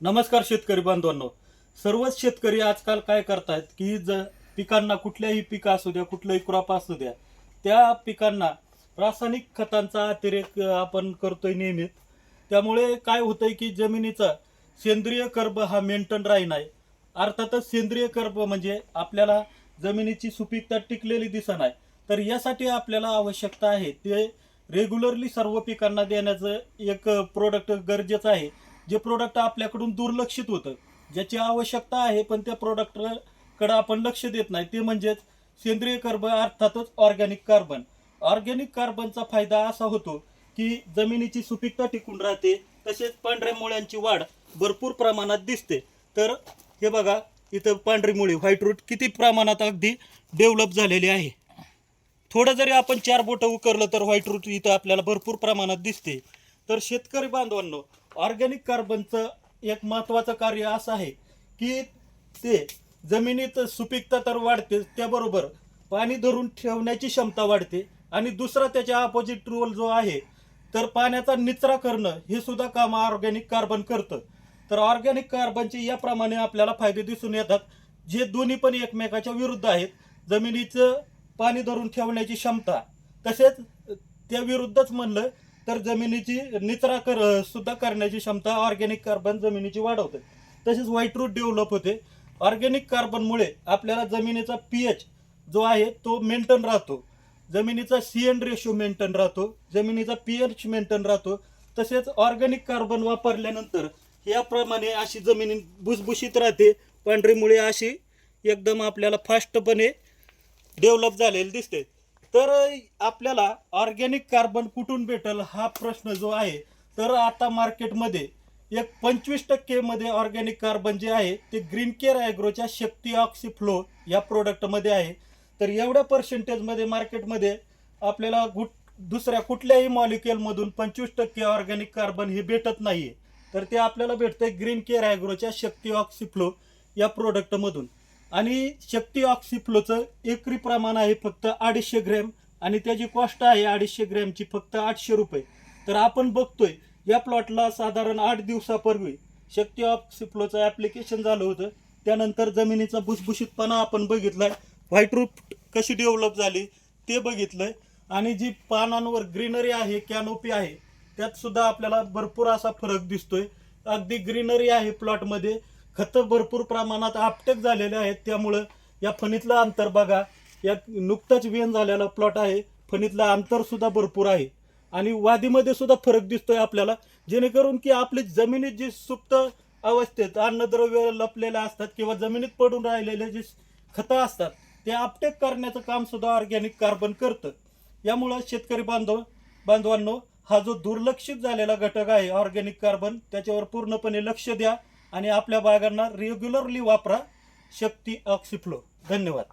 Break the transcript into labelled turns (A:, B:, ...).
A: नमस्कार शेतकरी बांधवांनो. सर्वच शेतकरी आजकाल काय करतायत की ज पिकांना कुठल्याही पिकं असू द्या कुठलंही क्रॉप असू द्या त्या पिकांना रासायनिक खतांचा अतिरेक आपण करतोय नियमित त्यामुळे काय होतंय की जमिनीचा सेंद्रिय कर्ब हा मेंटेन राही नाही. अर्थातच सेंद्रिय कर्ब म्हणजे आपल्याला जमिनीची सुपीकता टिकलेली दिसत आहे तर यासाठी आपल्याला आवश्यकता आहे ते रेग्युलरली सर्व पिकांना देण्याचं एक प्रोडक्ट गरजेचं आहे. जे प्रोडक्ट आपल्याकडून दुर्लक्षित होतं ज्याची आवश्यकता आहे पण त्या प्रोडक्टकडे आपण लक्ष देत नाही ते म्हणजेच सेंद्रिय कार्बन अर्थातच ऑर्गॅनिक कार्बन ऑर्गॅनिक कार्बनचा फायदा असा होतो की जमिनीची सुपीकता टिकून राहते तसेच पांढऱ्या मुळ्यांची वाढ भरपूर प्रमाणात दिसते. तर हे बघा इथं पांढरी मुळी व्हाईट रूट किती प्रमाणात अगदी डेव्हलप झालेली आहे. थोडं जरी आपण चार बोटं उकरलं तर व्हाईट रूट इथं आपल्याला भरपूर प्रमाणात दिसते. तर शेतकरी बांधवांनो ऑर्गॅनिक कार्बनचं एक महत्त्वाचं कार्य असं आहे की ते जमिनीत सुपीकता तर वाढते त्याबरोबर पाणी धरून ठेवण्याची क्षमता वाढते आणि दुसरा त्याच्या अपोजिट रोल जो आहे तर पाण्याचा निचरा करणं हे सुद्धा काम ऑर्गॅनिक कार्बन करतं. तर ऑर्गॅनिक कार्बनचे याप्रमाणे आपल्याला फायदे दिसून येतात जे दोन्ही पण एकमेकाच्या विरुद्ध आहेत. जमिनीचं पाणी धरून ठेवण्याची क्षमता तसेच त्या विरुद्धच म्हणलं तर जमिनीची निचरा कर सुद्धा करण्याची क्षमता ऑर्गॅनिक कार्बन जमिनीची वाढवते. तसेच व्हाईट रूट डेव्हलप होते. ऑर्गॅनिक कार्बनमुळे आपल्याला जमिनीचा पी एच जो आहे तो मेंटेन राहतो. जमिनीचा सी एन रेशो मेंटेन राहतो. जमिनीचा पी एच मेंटेन राहतो. तसेच ऑर्गॅनिक कार्बन वापरल्यानंतर याप्रमाणे अशी जमीन भुसभुशीत राहते. पांढरीमुळे अशी एकदम आपल्याला फास्टपणे डेव्हलप झालेली दिसते. तर आपल्याला ऑर्गॅनिक कार्बन कुठून भेटल हा प्रश्न जो आहे तर आता मार्केटमध्ये एक पंचवीस टक्केमध्ये ऑर्गॅनिक कार्बन जे आहे ते ग्रीन केअर ॲग्रोच्या शक्ती ऑक्सी फ्लो या प्रोडक्टमध्ये आहे. तर एवढ्या पर्सेंटेजमध्ये मार्केटमध्ये आपल्याला गुट दुसऱ्या कुठल्याही मॉलिक्युलमधून पंचवीस टक्के ऑर्गॅनिक कार्बन हे भेटत नाही आहे तर ते आपल्याला भेटतं ग्रीन केअर ॲग्रोच्या शक्ती ऑक्सी फ्लो या प्रोडक्टमधून. आणि शक्ती ऑक्सिफ्लोचं एकरी प्रमाण आहे फक्त अडीचशे ग्रॅम आणि त्याची कॉस्ट आहे अडीचशे ग्रॅमची फक्त आठशे रुपये. तर आपण बघतोय या प्लॉटला साधारण आठ दिवसापूर्वी शक्ती ऑक्सिफ्लोचं ॲप्लिकेशन झालं होतं. त्यानंतर जमिनीचा भुसभुशीतपणा आपण बघितलाय. व्हाईट रूट कशी डेव्हलप झाली ते बघितलंय. आणि जी पानांवर ग्रीनरी आहे कॅनोपी आहे त्यात सुद्धा आपल्याला भरपूर असा फरक दिसतोय. अगदी ग्रीनरी आहे प्लॉटमध्ये खतं भरपूर प्रमाणात आपटेक झालेले आहेत. त्यामुळं या फणीतलं अंतर बघा. या नुकताच वेन झालेला प्लॉट आहे. फणीतलं अंतरसुद्धा भरपूर आहे. आणि वादीमध्ये सुद्धा फरक दिसतोय आपल्याला. जेणेकरून की आपली जमिनीत जी सुप्त अवस्थेत अन्नद्रव्य लपलेले असतात किंवा जमिनीत पडून राहिलेले जे खतं असतात ते आपटेक करण्याचं काम सुद्धा ऑर्गॅनिक कार्बन करतं. यामुळं शेतकरी बांधव बांधवांनो हा जो दुर्लक्षित झालेला घटक आहे ऑर्गॅनिक कार्बन त्याच्यावर पूर्णपणे लक्ष द्या. आणि आपल्या बागांना रेग्युलरली वापरा. शक्ती ऑक्सिफ्लो धन्यवाद.